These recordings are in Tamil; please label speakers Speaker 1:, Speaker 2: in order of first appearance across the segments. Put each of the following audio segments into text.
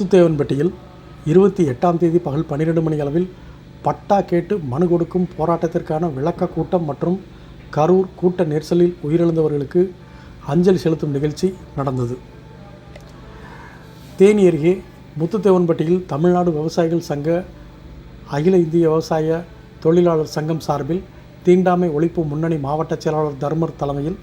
Speaker 1: முத்துத்தேவன்பட்டியில் இருபத்தி எட்டாம் தேதி பகல் பன்னிரெண்டு மணி அளவில் பட்டா கேட்டு மனு கொடுக்கும் போராட்டத்திற்கான விளக்க கூட்டம் மற்றும் கரூர் கூட்ட நெரிசலில் உயிரிழந்தவர்களுக்கு அஞ்சலி செலுத்தும் நிகழ்ச்சி நடந்தது. தேனி அருகே முத்துத்தேவன்பட்டியில் தமிழ்நாடு விவசாயிகள் சங்க அகில இந்திய விவசாய தொழிலாளர் சங்கம் சார்பில் தீண்டாமை ஒழிப்பு முன்னணி மாவட்ட செயலாளர் தர்மர் தலைமையில்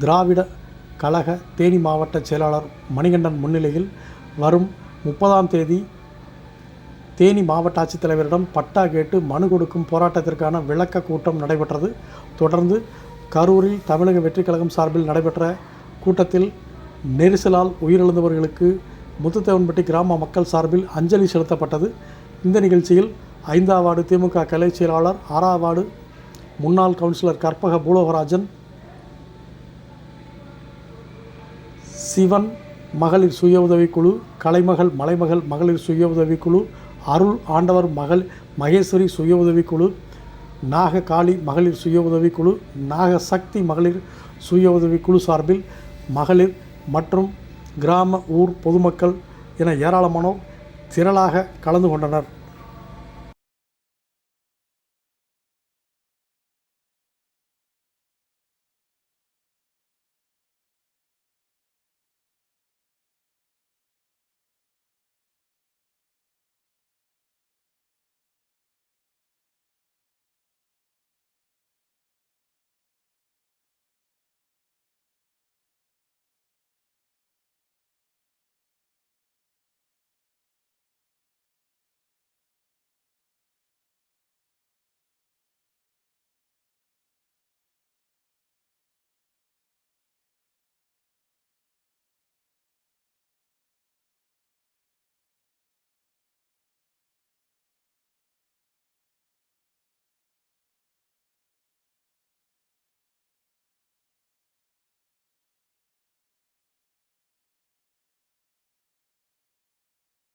Speaker 1: திராவிட கழக தேனி மாவட்ட செயலாளர் மணிகண்டன் முன்னிலையில் வரும் முப்பதாம் தேதி தேனி மாவட்ட ஆட்சித்தலைவரிடம் பட்டா கேட்டு மனு கொடுக்கும் போராட்டத்திற்கான விளக்க கூட்டம் நடைபெற்றது. தொடர்ந்து கரூரில் தமிழக வெற்றிக் கழகம் சார்பில் நடைபெற்ற கூட்டத்தில் நெரிசலால் உயிரிழந்தவர்களுக்கு முத்துத்தேவன்பட்டி கிராம மக்கள் சார்பில் அஞ்சலி செலுத்தப்பட்டது. இந்த நிகழ்ச்சியில் ஐந்தாம் வார்டு திமுக கலை செயலாளர் ஆறாம் வார்டு முன்னாள் கவுன்சிலர் கற்பக பூலோகராஜன் சிவன் மகளிர் சுய உதவிக்குழு கலைமகள் மலைமகள் மகளிர் சுய உதவிக்குழு அருள் ஆண்டவர் மகள் மகேஸ்வரி சுய உதவிக்குழு நாககாளி மகளிர் சுய உதவிக்குழு நாகசக்தி மகளிர் சுய உதவிக்குழு சார்பில் மகளிர் மற்றும் கிராம ஊர் பொதுமக்கள் என ஏராளமானோர் திரளாக கலந்து கொண்டனர்.